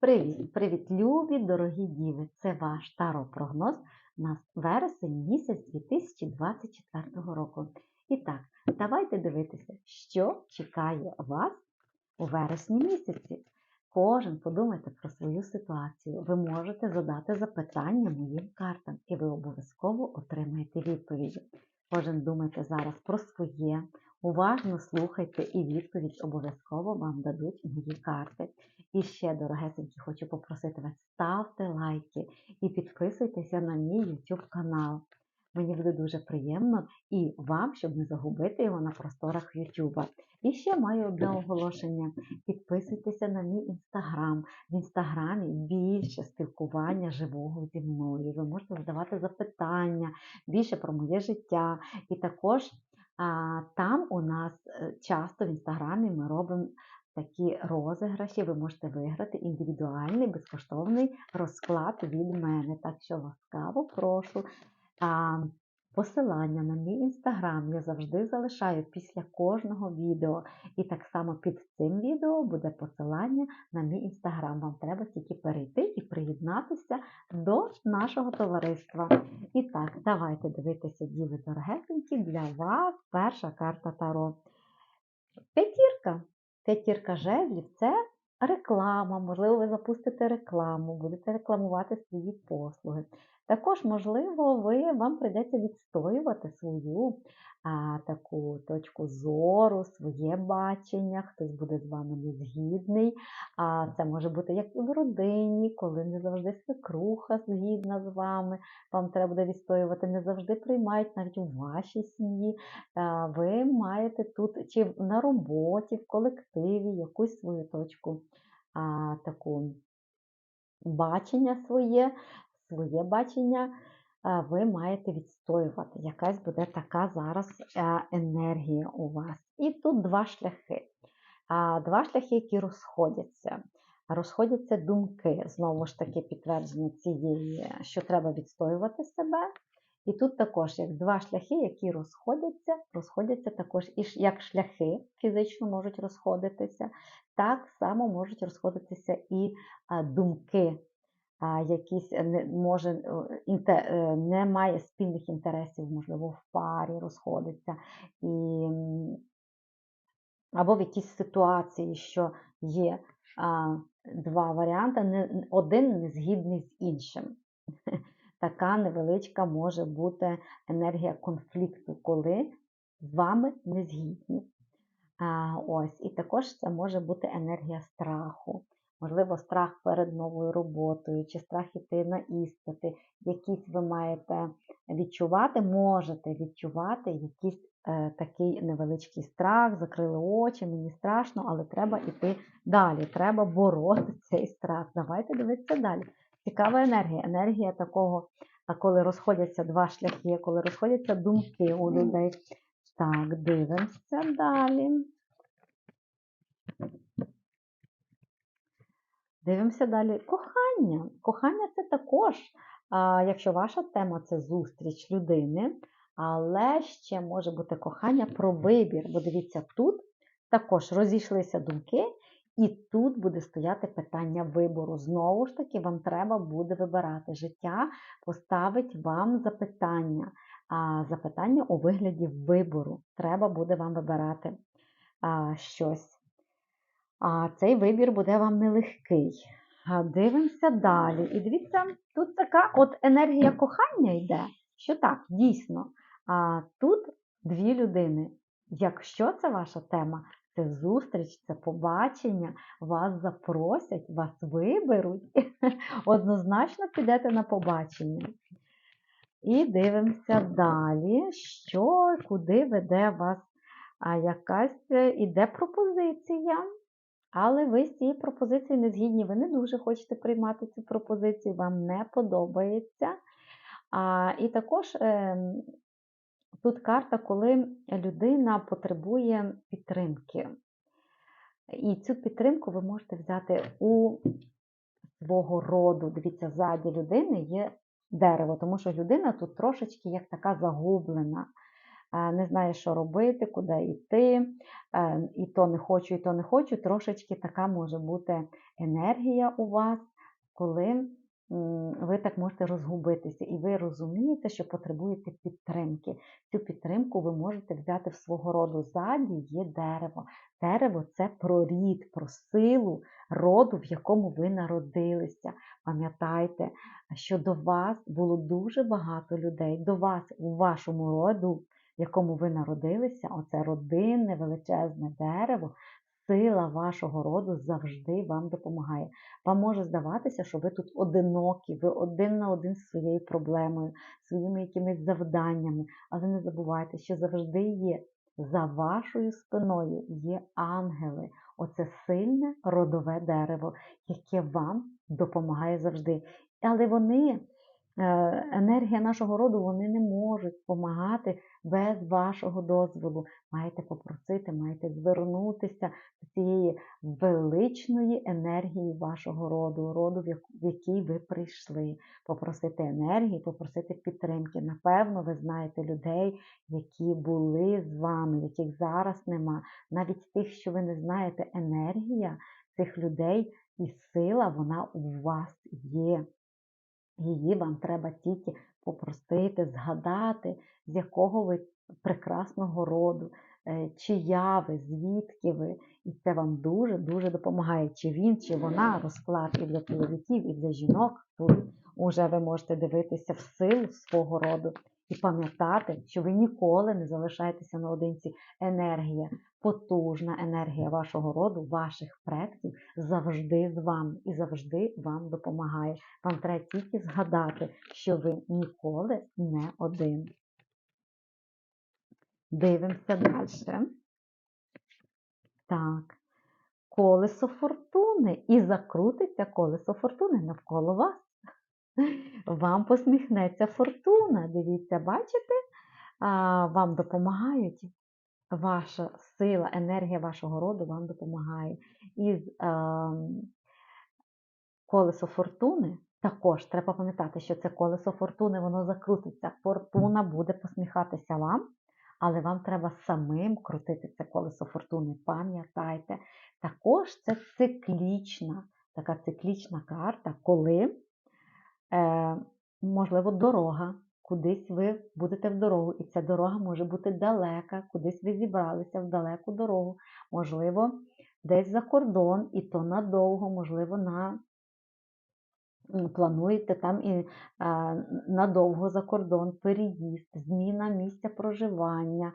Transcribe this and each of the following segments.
Привіт, привіт, любі, дорогі діви! Це ваш таро-прогноз на вересень місяць 2024 року. І так, давайте дивитися, що чекає вас у вересні місяці. Кожен подумайте про свою ситуацію. Ви можете задати запитання моїм картам, і ви обов'язково отримаєте відповіді. Кожен думайте зараз про своє, уважно слухайте, і відповідь обов'язково вам дадуть мої карти. І ще, дорогесенькі, хочу попросити вас, ставте лайки і підписуйтеся на мій YouTube канал. Мені буде дуже приємно і вам, щоб не загубити його на просторах YouTube. І ще маю одне оголошення. Підписуйтеся на мій інстаграм. В інстаграмі більше спілкування живого зі мною. Ви можете задавати запитання, більше про моє життя. І також а, там у нас е, часто в інстаграмі ми робимо такі розіграші, ви можете виграти індивідуальний безкоштовний розклад від мене. Так що ласкаво прошу. А, Посилання на мій інстаграм я завжди залишаю після кожного відео. І так само під цим відео буде посилання на мій інстаграм. Вам треба тільки перейти і приєднатися до нашого товариства. І так, давайте дивитися, діви дорогесенькі, для вас перша карта Таро. П'ятірка. П'ятірка жезлів це реклама. Можливо, ви запустите рекламу, будете рекламувати свої послуги. Також, можливо, ви, вам прийдеться відстоювати свою а, таку точку зору, своє бачення, хтось буде з вами незгідний. А це може бути як і в родині, коли не завжди свекруха згідна з вами. Вам треба буде відстоювати, не завжди приймають навіть у вашій сім'ї. А, ви маєте тут чи на роботі, в колективі якусь свою точку а, таку бачення своє своє бачення ви маєте відстоювати. Якась буде така зараз енергія у вас. І тут два шляхи. Два шляхи, які розходяться. Розходяться думки, знову ж таки, підтвердження цієї, що треба відстоювати себе. І тут також як два шляхи, які розходяться, розходяться також і як шляхи фізично можуть розходитися, так само можуть розходитися і думки якісь не може е, немає спільних інтересів, можливо, в парі розходиться, і, або в якійсь ситуації, що є а, два варіанти, не, один не згідний з іншим. Така невеличка може бути енергія конфлікту, коли з вами не згідні. А, ось, І також це може бути енергія страху. Можливо, страх перед новою роботою, чи страх іти на іспити, якісь ви маєте відчувати, можете відчувати якийсь е, такий невеличкий страх, закрили очі, мені страшно, але треба йти далі. Треба бороти цей страх. Давайте дивитися далі. Цікава енергія. Енергія такого, коли розходяться два шляхи, коли розходяться думки у людей. Так, дивимося далі. Дивимося далі. Кохання. Кохання це також, якщо ваша тема це зустріч людини, але ще може бути кохання про вибір. Бо дивіться, тут також розійшлися думки, і тут буде стояти питання вибору. Знову ж таки, вам треба буде вибирати. Життя поставить вам запитання, а запитання у вигляді вибору. Треба буде вам вибирати а, щось. А цей вибір буде вам нелегкий. Дивимося далі. І дивіться, тут така от енергія кохання йде, що так, дійсно. А тут дві людини. Якщо це ваша тема, це зустріч, це побачення, вас запросять, вас виберуть, однозначно підете на побачення. І дивимося далі, що, куди веде вас якась е, іде пропозиція. Але ви з цією пропозицією не згідні, ви не дуже хочете приймати цю пропозицію, вам не подобається. А, І також е, тут карта, коли людина потребує підтримки. І цю підтримку ви можете взяти у свого роду. Дивіться, ззаді людини є дерево, тому що людина тут трошечки як така загублена. Е, не знаєш, що робити, куди йти, е, і то не хочу, і то не хочу. Трошечки така може бути енергія у вас, коли ви так можете розгубитися, і ви розумієте, що потребуєте підтримки. Цю підтримку ви можете взяти в свого роду. Ззаді є дерево. Дерево це про рід, про силу роду, в якому ви народилися. Пам'ятайте, що до вас було дуже багато людей, до вас у вашому роду, якому ви народилися, оце родинне величезне дерево, сила вашого роду завжди вам допомагає. Вам може здаватися, що ви тут одинокі, ви один на один з своєю проблемою, своїми якимись завданнями, але не забувайте, що завжди є за вашою спиною є ангели. Оце сильне родове дерево, яке вам допомагає завжди. Але вони, енергія нашого роду, вони не можуть допомагати без вашого дозволу. Маєте попросити, маєте звернутися до цієї величної енергії вашого роду, роду, в який ви прийшли. Попросити енергії, попросити підтримки. Напевно, ви знаєте людей, які були з вами, яких зараз нема. Навіть тих, що ви не знаєте, енергія цих людей і сила, вона у вас є. Її вам треба тільки попросити, згадати, з якого ви прекрасного роду, е, чия ви, звідки ви. І це вам дуже-дуже допомагає. Чи він, чи вона розклад і для чоловіків, і для жінок. Тут уже ви можете дивитися в силу свого роду і пам'ятати, що ви ніколи не залишаєтеся наодинці. Енергія, потужна енергія вашого роду, ваших предків завжди з вами і завжди вам допомагає. Вам треба тільки згадати, що ви ніколи не один. Дивимося далі. Так. Колесо фортуни. І закрутиться колесо фортуни навколо вас. Вам посміхнеться фортуна. Дивіться, бачите? Вам допомагають. Ваша сила, енергія вашого роду вам допомагає. І е, колесо фортуни також треба пам'ятати, що це колесо фортуни, воно закрутиться. Фортуна буде посміхатися вам, але вам треба самим крутити це колесо фортуни. Пам'ятайте, також це циклічна, така циклічна карта, коли, можливо, дорога. Кудись ви будете в дорогу, і ця дорога може бути далека, кудись ви зібралися в далеку дорогу, можливо, десь за кордон, і то надовго, можливо, на плануєте там і надовго за кордон, переїзд, зміна місця проживання,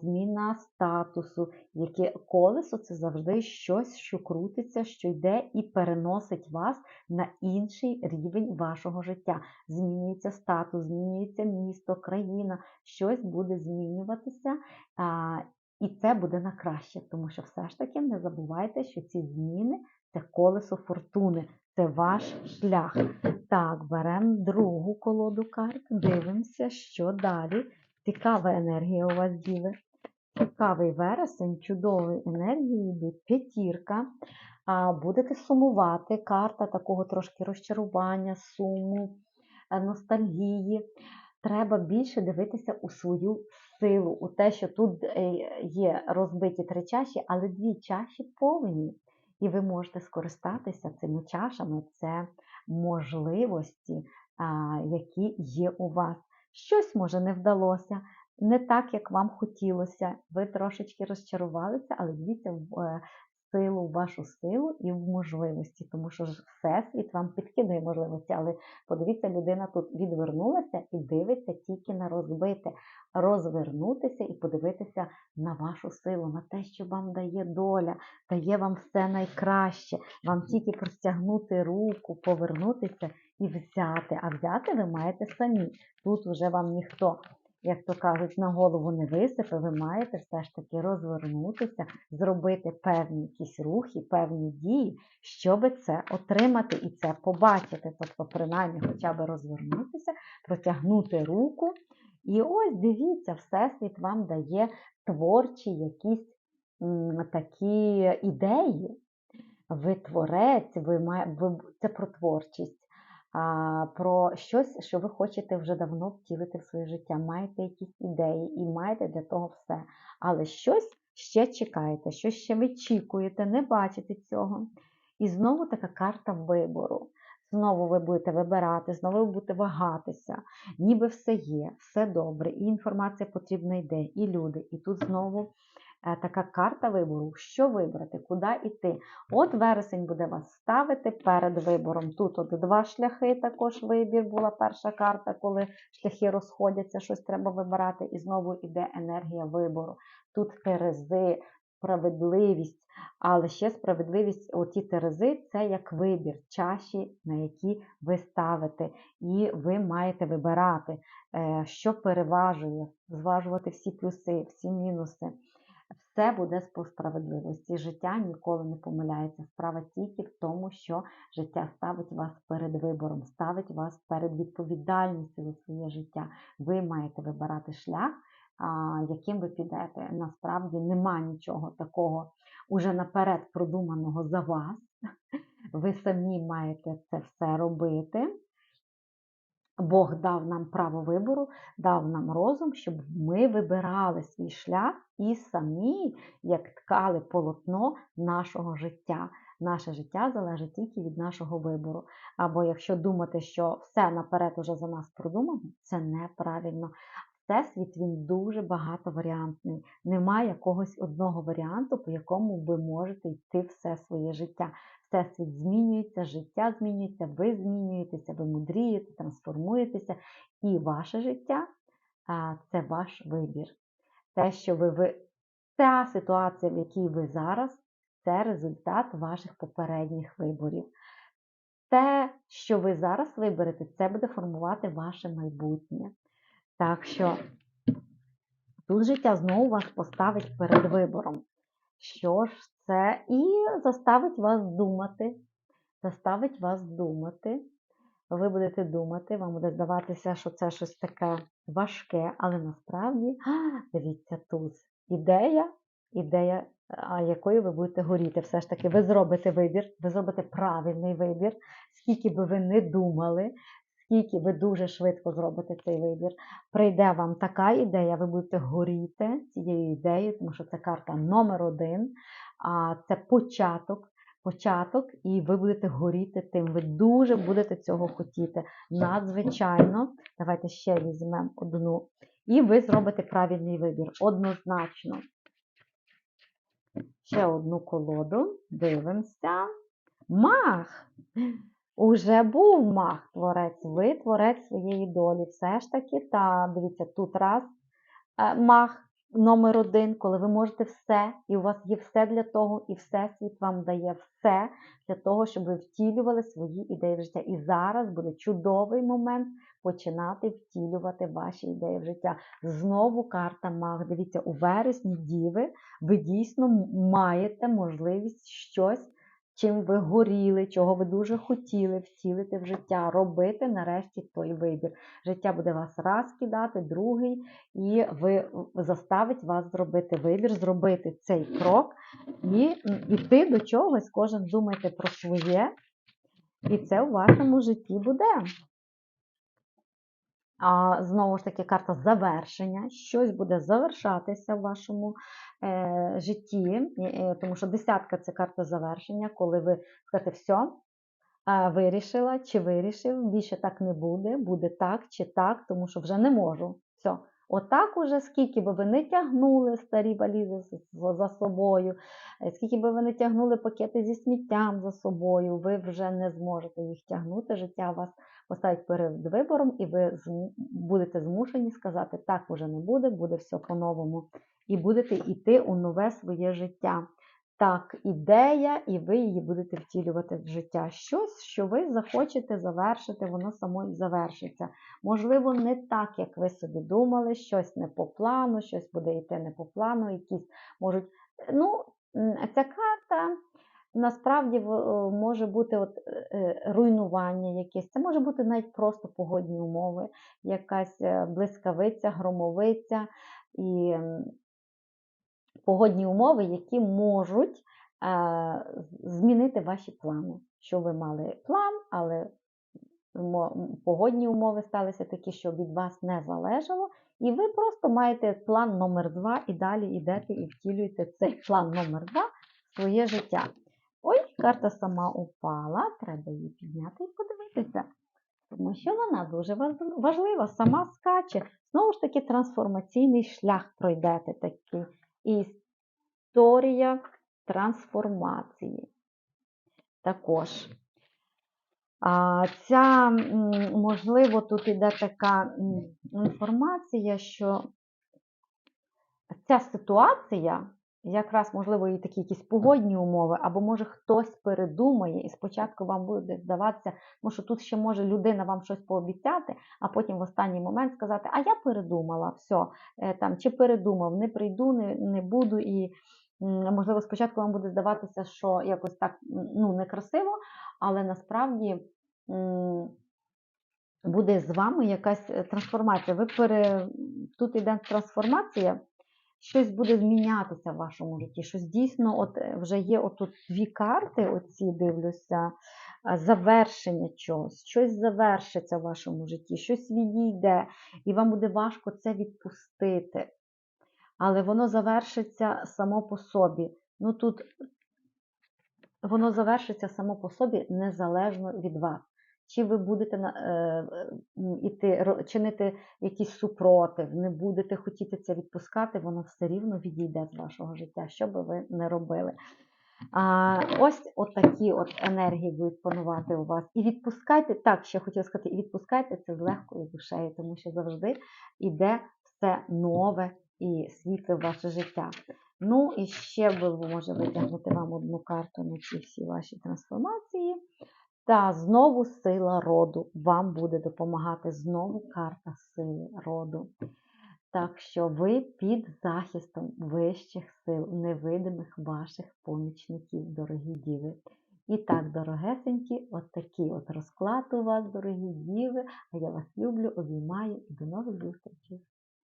зміна статусу, яке колесо це завжди щось, що крутиться, що йде і переносить вас на інший рівень вашого життя. Змінюється статус, змінюється місто, країна, щось буде змінюватися. І це буде на краще, тому що все ж таки не забувайте, що ці зміни це колесо фортуни, це ваш шлях. Так, беремо другу колоду карт, дивимося, що далі. Цікава енергія у вас діли. Цікавий вересень, чудові енергії п'ятірка. Будете сумувати, карта такого трошки розчарування, суму, е, ностальгії. Треба більше дивитися у свою силу, у те, що тут е, є розбиті три чаші, але дві чаші повні. І ви можете скористатися цими чашами, це можливості, які є у вас. Щось може не вдалося, не так, як вам хотілося. Ви трошечки розчарувалися, але дивіться е, силу, в вашу силу і в можливості, тому що ж всесвіт вам підкидає можливості, але подивіться, людина тут відвернулася і дивиться тільки на розбите, розвернутися і подивитися на вашу силу, на те, що вам дає доля, дає вам все найкраще, вам тільки простягнути руку, повернутися і взяти. А взяти ви маєте самі. Тут вже вам ніхто, як то кажуть, на голову не висипе, ви маєте все ж таки розвернутися, зробити певні якісь рухи, певні дії, щоб це отримати і це побачити. Тобто, принаймні, хоча б розвернутися, протягнути руку. І ось дивіться, Всесвіт вам дає творчі якісь м, такі ідеї. Ви творець, ви має, ви, це про творчість. Про щось, що ви хочете вже давно втілити в своє життя. Маєте якісь ідеї і маєте для того все. Але щось ще чекаєте, щось ще вичікуєте, не бачите цього. І знову така карта вибору. Знову ви будете вибирати, знову ви будете вагатися, ніби все є, все добре, і інформація потрібна йде, і люди. І тут знову така карта вибору, що вибрати, куди йти. От вересень буде вас ставити перед вибором. Тут от два шляхи, також вибір була перша карта, коли шляхи розходяться, щось треба вибирати, і знову йде енергія вибору. Тут терези, справедливість, але ще справедливість, оті терези це як вибір, чаші, на які ви ставите, і ви маєте вибирати, е, що переважує, зважувати всі плюси, всі мінуси. Все буде по справедливості. Життя ніколи не помиляється. Справа тільки в тому, що життя ставить вас перед вибором, ставить вас перед відповідальністю за своє життя. Ви маєте вибирати шлях, яким ви підете. Насправді нема нічого такого уже наперед продуманого за вас. Ви самі маєте це все робити. Бог дав нам право вибору, дав нам розум, щоб ми вибирали свій шлях і самі, як ткали полотно нашого життя. Наше життя залежить тільки від нашого вибору. Або якщо думати, що все наперед уже за нас продумано, це неправильно. Всесвіт він дуже багатоваріантний. Немає якогось одного варіанту, по якому ви можете йти все своє життя. Всесвіт змінюється, життя змінюється, ви змінюєтеся, ви мудрієте, трансформуєтеся, і ваше життя це ваш вибір. Те, що ви, ця ситуація, в якій ви зараз, це результат ваших попередніх виборів. Те, що ви зараз виберете, це буде формувати ваше майбутнє. Так що тут життя знову вас поставить перед вибором. Що ж це? І заставить вас думати. Заставить вас думати. Ви будете думати, вам буде здаватися, що це щось таке важке, але насправді, а, дивіться, тут ідея, ідея, якою ви будете горіти. Все ж таки, ви зробите вибір, ви зробите правильний вибір, скільки би ви не думали, скільки ви дуже швидко зробите цей вибір, прийде вам така ідея, ви будете горіти цією ідеєю, тому що це карта номер один, а це початок. Початок, і ви будете горіти тим. Ви дуже будете цього хотіти. Надзвичайно, давайте ще візьмемо одну. І ви зробите правильний вибір. Однозначно. Ще одну колоду. Дивимося. Мах! Уже був мах творець, ви творець своєї долі. Все ж таки, та дивіться, тут раз е, мах номер один, коли ви можете все, і у вас є все для того, і Всесвіт вам дає все для того, щоб ви втілювали свої ідеї в життя. І зараз буде чудовий момент починати втілювати ваші ідеї в життя. Знову карта маг. Дивіться, у вересні діви ви дійсно маєте можливість щось чим ви горіли, чого ви дуже хотіли втілити в життя, робити нарешті той вибір. Життя буде вас раз кидати, другий, і ви заставить вас зробити вибір, зробити цей крок і йти до чогось. Кожен думайте про своє, і це у вашому житті буде. А, Знову ж таки, карта завершення. Щось буде завершатися в вашому е, житті, е, тому що десятка це карта завершення, коли ви скажете, все, вирішила чи вирішив, більше так не буде, буде так чи так, тому що вже не можу. Все. Отак уже, скільки би ви не тягнули старі валізи за собою, е, скільки би ви не тягнули пакети зі сміттям за собою, ви вже не зможете їх тягнути. Життя вас поставить перед вибором, і ви будете змушені сказати, так уже не буде, буде все по-новому. І будете йти у нове своє життя. Так, ідея, і ви її будете втілювати в життя. Щось, що ви захочете завершити, воно само і завершиться. Можливо, не так, як ви собі думали, щось не по плану, щось буде йти не по плану, якісь можуть. Ну, ця карта насправді може бути от, е, руйнування якесь, це може бути навіть просто погодні умови, якась е, блискавиця, громовиця і погодні умови, які можуть е, змінити ваші плани. Що ви мали план, але погодні умови сталися такі, що від вас не залежало, і ви просто маєте план номер два і далі йдете і втілюєте цей план номер два в своє життя. Ой, карта сама упала, треба її підняти і подивитися. Тому що вона дуже важлива, сама скаче. Знову ж таки, трансформаційний шлях пройдете такий. Історія трансформації. Також. А, ця, можливо, тут іде така інформація, що ця ситуація, якраз, можливо, і такі якісь погодні умови, або може хтось передумає, і спочатку вам буде здаватися, ну, що тут ще може людина вам щось пообіцяти, а потім в останній момент сказати, а я передумала, все, там, чи передумав, не прийду, не, не буду. І, можливо, спочатку вам буде здаватися, що якось так ну, некрасиво, але насправді буде з вами якась е, трансформація. Ви пере... Тут іде трансформація, щось буде змінятися в вашому житті. Щось дійсно, от е, вже є отут дві карти, оці дивлюся, завершення чогось, щось завершиться в вашому житті, щось відійде, і вам буде важко це відпустити. Але воно завершиться само по собі. Ну тут воно завершиться само по собі незалежно від вас. Чи ви будете е, е, іти, чинити якийсь супротив, не будете хотіти це відпускати, воно все рівно відійде з вашого життя, що би ви не робили. А, ось такі от енергії будуть панувати у вас. І відпускайте, так, ще хотіла сказати, і відпускайте це з легкою душею, тому що завжди йде все нове і світле в ваше життя. Ну і ще би може витягнути вам одну карту на ці всі ваші трансформації. Та знову сила роду вам буде допомагати. Знову карта сили роду. Так що ви під захистом вищих сил, невидимих ваших помічників, дорогі діви. І так, дорогесенькі, от такий от розклад у вас, дорогі діви. А я вас люблю, обіймаю і до нових зустрічей.